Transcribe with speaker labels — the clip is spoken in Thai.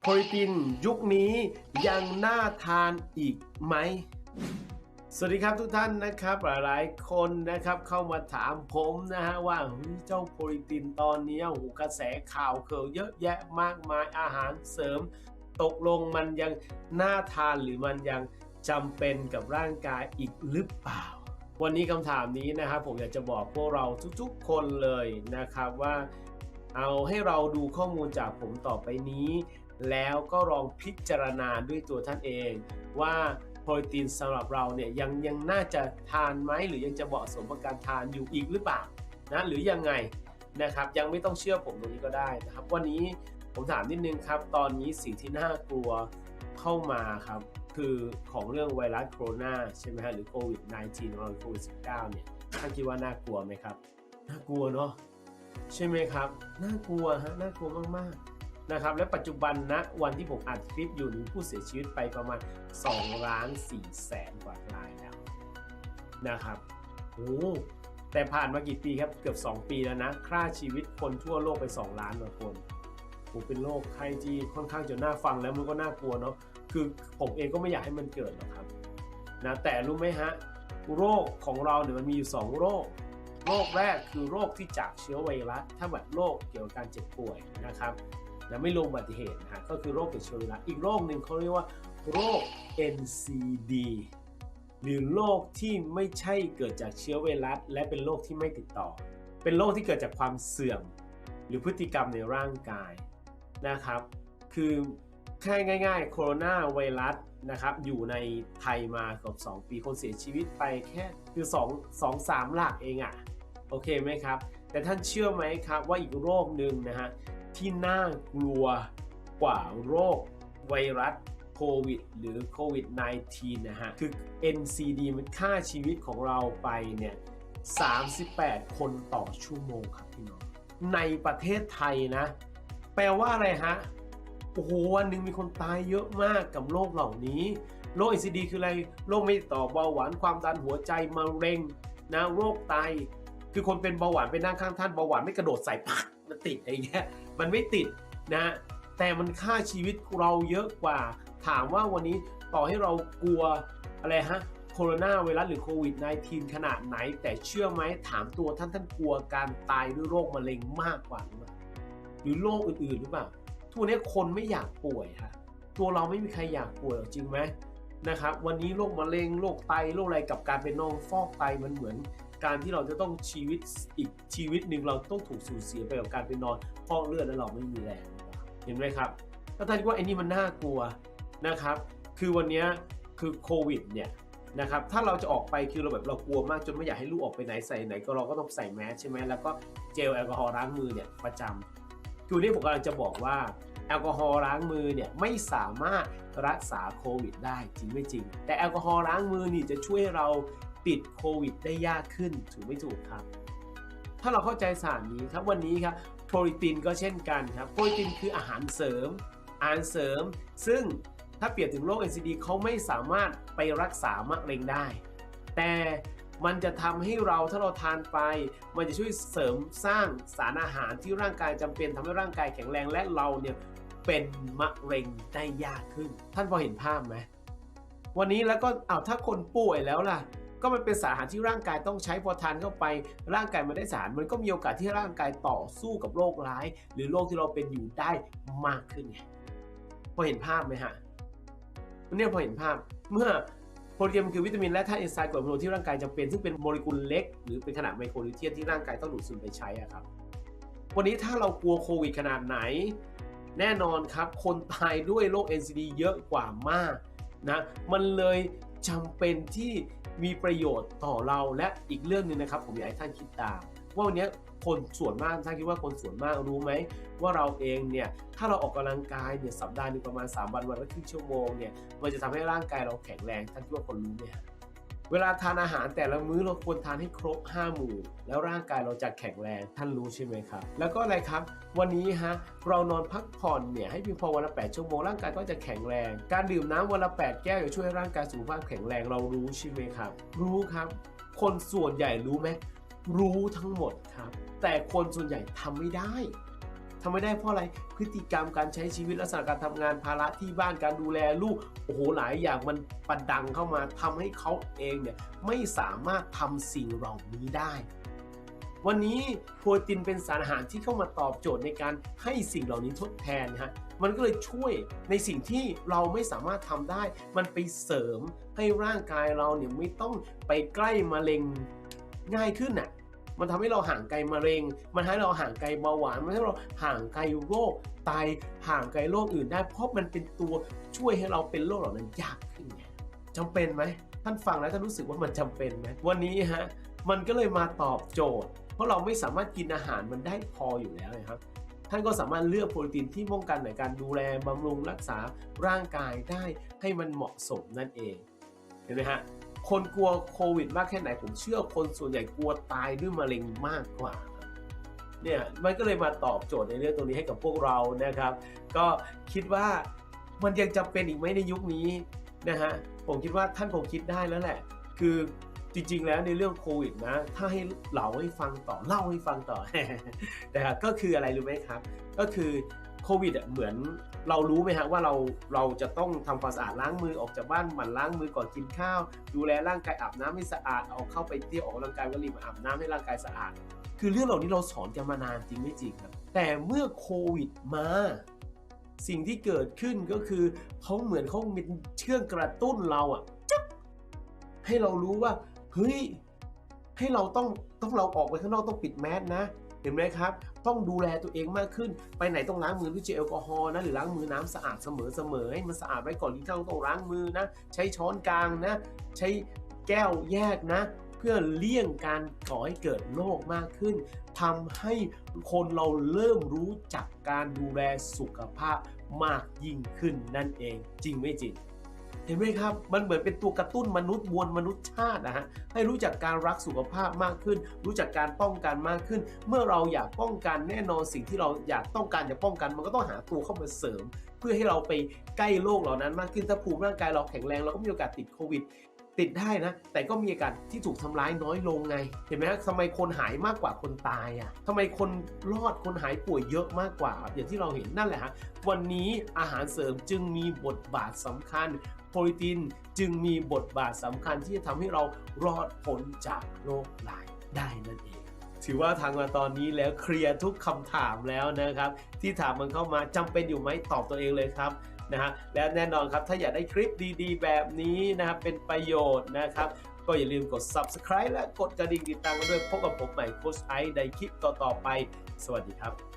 Speaker 1: โพลิตินยุคนี้ยังน่าทานอีกไหม สวัสดีครับทุกท่านนะครับ หลายๆคนนะครับเข้ามาถามผมนะฮะว่าเฮ้ยเจ้าโพลิตินตอนนี้โอ้กระแสข่าวเกิดเยอะแยะมากมายอาหารเสริม ตกลงมันยังน่าทานหรือมันยังจำเป็นกับร่างกายอีกหรือเปล่า วันนี้คำถามนี้นะครับผมอยากจะบอกพวกเราทุกๆคนเลยนะครับว่า เอาให้เราดูข้อมูลจากผมต่อไปนี้ แล้วก็ลองพิจารณาด้วยตัวท่านเอง ว่าโปรตีนสำหรับเราเนี่ยยังยังน่าจะทานไหมหรือยังจะเหมาะสมกับการทานอยู่อีกหรือเปล่านะหรือยังไงนะครับยังไม่ต้องเชื่อผมตรงนี้ก็ได้นะครับ วันนี้ผมถามนิดนึงครับ ตอนนี้สิ่งที่น่ากลัวเข้ามาครับคือของเรื่องไวรัสโคโรนาใช่ไหมฮะหรือโควิด -19 หรือโควิด -19 เนี่ยท่านคิดว่าน่ากลัวไหมครับ น่ากลัวเนาะ ใช่ไหมครับน่ากลัวฮะน่ากลัวมากๆนะครับและปัจจุบันณนะวันที่ผมอัดคลิปอยู่มีผู้เสียชีวิตไปประมาณ2ล้าน4แสนกว่ารายแล้วนะครับโอ้แต่ผ่านมากี่ปีครับเกือบ 2 ปีแล้วนะค่าชีวิตคนทั่วโลกไป 2 ล้านกว่าคนโอ้เป็นโรคไข้ที่ค่อนข้างจะน่าฟังแล้วมันก็น่ากลัวเนาะคือผมเองก็ไม่อยากให้มันเกิดหรอกครับนะแต่รู้ไหมฮะโรคของเราเนี่ยมันมีอยู่ 2 โรค โรคแรกคือโรคที่จากเชื้อไวรัส ถ้าแบบโรคเกี่ยวกับการเจ็บป่วยนะครับ และไม่รวมอุบัติเหตุนะฮะก็คือโรคเกี่ยวกับเชื้อไวรัส อีกโรคหนึ่งเขาเรียกว่าโรค NCD หรือโรคที่ไม่ใช่เกิดจากเชื้อไวรัส และเป็นโรคที่ไม่ติดต่อ เป็นโรคที่เกิดจากความเสื่อม หรือพฤติกรรมในร่างกายนะครับ คือแค่ง่ายๆโคโรนาไวรัสนะครับอยู่ในไทยมาเกือบ2 ปีคนเสียชีวิตไปแค่คือ 2 2 3 หลักเองอะ่ะ โอเคไหมครับ แต่ท่านเชื่อไหมครับว่าอีกโรคหนึ่งนะฮะที่น่ากลัวกว่าโรคไวรัสโควิดหรือโควิด -19 นะฮะ คือ NCD มันฆ่าชีวิตของเราไปเนี่ย 38 คนต่อชั่วโมงครับพี่น้อง ในประเทศไทยนะ แปลว่าอะไรฮะ โอ้โห วันหนึ่งมีคนตายเยอะมากกับโรคเหล่านี้ โรค NCD คืออะไร โรคไม่ต่อเบาหวานความดันหัวใจมะเร็งนะ โรคไต คือคนเป็นเบาหวานไปนั่งข้างท่านเบาหวานไม่กระโดดใส่ปักมันติดอะไรเงี้ยมันไม่ติดนะแต่มันฆ่าชีวิตเราเยอะกว่า ถามว่าวันนี้ต่อให้เรากลัวอะไรฮะโคโรนาไวรัสหรือโควิด -19 ขนาดไหน แต่เชื่อไหมถามตัวท่านท่านกลัวการตายด้วยโรคมะเร็งมากกว่าหรือเปล่าหรือโรคอื่นๆหรือเปล่าทุกวันนี้คนไม่อยากป่วยฮะตัวเราไม่มีใครอยากป่วยจริงไหมนะครับวันนี้โรคมะเร็งโรคไตโรคอะไรกับการเป็นนองฟอกไตมันเหมือน การที่เราจะต้องชีวิตอีกชีวิตหนึ่งเราต้องถูกสูญเสียไปกับการไปนอนฟอกเลือดแล้วเราไม่มีแรงเห็นไหมครับถ้าท่านว่าไอ้นี่มันน่ากลัวนะครับ คือวันนี้คือโควิดเนี่ยนะครับถ้าเราจะออกไปคือเราแบบเรากลัวมากจนไม่อยากให้ลูกออกไปไหนใส่ไหนก็เราก็ต้องใส่แมสใช่ไหมแล้วก็เจลแอลกอฮอล์ล้างมือเนี่ยประจำคือนี่ผมกำลังจะบอกว่าแอลกอฮอล์ล้างมือเนี่ยไม่สามารถรักษาโควิดได้จริงไม่จริง แต่แอลกอฮอล์ล้างมือนี่จะช่วยเรา ติดโควิดได้ยากขึ้นถูกไม่ถูกครับ ถ้าเราเข้าใจสารนี้ครับวันนี้ครับโปรตีนก็เช่นกันครับโปรตีนคืออาหารเสริม อาหารเสริม ซึ่งถ้าเปรียบถึงโรค NCD เขาไม่สามารถไปรักษามะเร็งได้ แต่มันจะทำให้เราถ้าเราทานไป มันจะช่วยเสริมสร้างสารอาหารที่ร่างกายจำเป็นทำให้ร่างกายแข็งแรงและเราเนี่ยเป็นมะเร็งได้ยากขึ้น ท่านพอเห็นภาพไหมวันนี้แล้วก็อ้าวถ้าคนป่วยแล้วล่ะ ก็มันเป็นสารอาหารที่ร่างกายต้องใช้พอทานเข้าไป ร่างกายมันได้สาร มันก็มีโอกาสที่ร่างกายต่อสู้กับโรคร้าย หรือโรคที่เราเป็นอยู่ได้มากขึ้นไงพอเห็นภาพไหมฮะเนี่ยพอเห็นภาพเมื่อโปรตีนคือวิตามินและธาตุเอนไซม์กรดอะมิโนที่ร่างกายจำเป็นซึ่งเป็นโมเลกุลเล็ก หรือเป็นขนาดไมโครนิเทียนที่ร่างกายต้องดูดซึมไปใช้อะครับ วันนี้ถ้าเรากลัวโควิดขนาดไหน แน่นอนครับ คนตายด้วยโรค NCD เยอะกว่ามากนะมันเลย จำเป็นที่มีประโยชน์ต่อเราและอีกเรื่องหนึ่งนะครับ ผมอยากให้ท่านคิดตามว่าวันนี้คนส่วนมากท่านคิดว่าคนส่วนมากรู้ไหมว่าเราเองเนี่ยถ้าเราออกกำลังกายเนี่ยสัปดาห์หนึงประมาณ 3 วันวันละครึ่งชั่วโมงเนี่ยมันจะทำให้ร่างกายเราแข็งแรงท่านคิดว่าคนรู้ไหมฮะ เวลาทานอาหารแต่ละมื้อเราควรทานให้ครบ 5 หมู่ แล้วร่างกายเราจะแข็งแรงท่านรู้ใช่ไหมครับ แล้วก็อะไรครับ วันนี้ฮะเรานอนพักผ่อนเนี่ยให้เพียงพอวันละ 8 ชั่วโมงร่างกายก็จะแข็งแรง การดื่มน้ำวันละ 8 แก้วจะช่วยให้ร่างกายสุขภาพแข็งแรงเรารู้ใช่ไหมครับ รู้ครับ คนส่วนใหญ่รู้ไหมรู้ทั้งหมดครับ แต่คนส่วนใหญ่ทำไม่ได้ ทำไม่ได้เพราะอะไรพฤติกรรมการใช้ชีวิตลักษณะการทำงานภาระที่บ้านการดูแลลูกโอ้โหหลายอย่างมันประดังเข้ามาทำให้เขาเองเนี่ยไม่สามารถทำสิ่งเหล่านี้ได้วันนี้โปรตีนเป็นสารอาหารที่เข้ามาตอบโจทย์ในการให้สิ่งเหล่านี้ทดแทนนะฮะ มันก็เลยช่วยในสิ่งที่เราไม่สามารถทำได้ มันไปเสริมให้ร่างกายเราเนี่ยไม่ต้องไปใกล้มะเร็งง่ายขึ้นน่ะ มันทำให้เราห่างไกลมะเร็ง มันทำให้เราห่างไกลเบาหวาน มันทำให้เราห่างไกลโรคไตห่างไกลโรคอื่นได้ เพราะมันเป็นตัวช่วยให้เราเป็นโรคเหล่านั้นยากขึ้นไงจำเป็นไหมท่านฟังแล้วท่านรู้สึกว่ามันจำเป็นไหมวันนี้ฮะมันก็เลยมาตอบโจทย์ เพราะเราไม่สามารถกินอาหารมันได้พออยู่แล้วนะครับท่านก็สามารถเลือกโปรตีนที่ป้องกันในการดูแลบำรุงรักษาร่างกายได้ให้มันเหมาะสมนั่นเองเห็นไหมฮะ คนกลัวโควิดมากแค่ไหน ผมเชื่อคนส่วนใหญ่กลัวตายด้วยมะเร็งมากกว่าเนี่ยมันก็เลยมาตอบโจทย์ในเรื่องตรงนี้ให้กับพวกเรานะครับ ก็คิดว่ามันยังจำเป็นอีกไหมในยุคนี้นะฮะผมคิดว่าท่านคงคิดได้แล้วแหละ คือจริงๆแล้วในเรื่องโควิดนะ ถ้าให้เล่าให้ฟังต่อเล่าให้ฟังต่อนะครับก็คืออะไรรู้ไหมครับ ก็คือ โควิดอะเหมือนเรารู้ไหมฮะว่าเราเราจะต้องทำความสะอาดล้างมือออกจากบ้านหมั่นล้างมือก่อนกินข้าว ดูแลร่างกายอาบน้ำให้สะอาดเอาเข้าไปเที่ยวออกกำลังกายก็รีบมาอาบน้ำให้ร่างกายสะอาด คือเรื่องเหล่านี้เราสอนกันมานานจริงไม่จริงครับ แต่เมื่อโควิดมา สิ่งที่เกิดขึ้นก็คือเขาเหมือนเขาเป็นเชื่องกระตุ้นเราอะให้เรารู้ว่าเฮ้ยให้เราต้องต้องเราออกไปข้างนอกต้องปิดแมสนะเห็นไหมครับ ต้องดูแลตัวเองมากขึ้น ไปไหนต้องล้างมือด้วยเจลแอลกอฮอล์นะหรือล้างมือน้ำสะอาดเสมอเสมอให้มันสะอาดไว้ก่อนที่เราต้องล้างมือนะ ใช้ช้อนกลางนะ ใช้แก้วแยกนะ เพื่อเลี่ยงการก่อให้เกิดโรคมากขึ้นทำให้คนเราเริ่มรู้จักการดูแลสุขภาพมากยิ่งขึ้นนั่นเองจริงไม่จริง เห็นไหมครับ มันเหมือนเป็นตัวกระตุ้นมนุษย์มวลมนุษย์ชาตินะฮะ ให้รู้จักการรักสุขภาพมากขึ้น รู้จักการป้องกันมากขึ้น เมื่อเราอยากป้องกันแน่นอนสิ่งที่เราอยากต้องการจะป้องกัน มันก็ต้องหาตัวเข้ามาเสริม เพื่อให้เราไปใกล้โรคเหล่านั้นมากขึ้น ถ้าภูมิร่างกายเราแข็งแรงเราก็มีโอกาสติดโควิด ติดได้นะ แต่ก็มีโอกาสที่ถูกทำร้ายน้อยลงไง เห็นไหมฮะทำไมคนหายมากกว่าคนตายอะทำไมคนรอดคนหายป่วยเยอะมากกว่า อย่างที่เราเห็นนั่นแหละฮะวันนี้อาหารเสริมจึงมีบทบาทสำคัญโปรตีนจึงมีบทบาทสำคัญที่จะทำให้เรารอดพ้นจากโรคร้ายได้นั่นเองถือว่าทางมาตอนนี้แล้วเคลียร์ทุกคำถามแล้วนะครับ ที่ถามมันเข้ามาจำเป็นอยู่ไหมตอบตัวเองเลยครับ นะฮะและแน่นอนครับถ้าอยากได้คลิปดีๆ แบบนี้นะครับเป็นประโยชน์นะครับก็อย่าลืมกด subscribe และกดกระดิ่งติดตามกันด้วยพบกับผมใหม่โค้ชไอซ์ในคลิปต่อๆไป สวัสดีครับ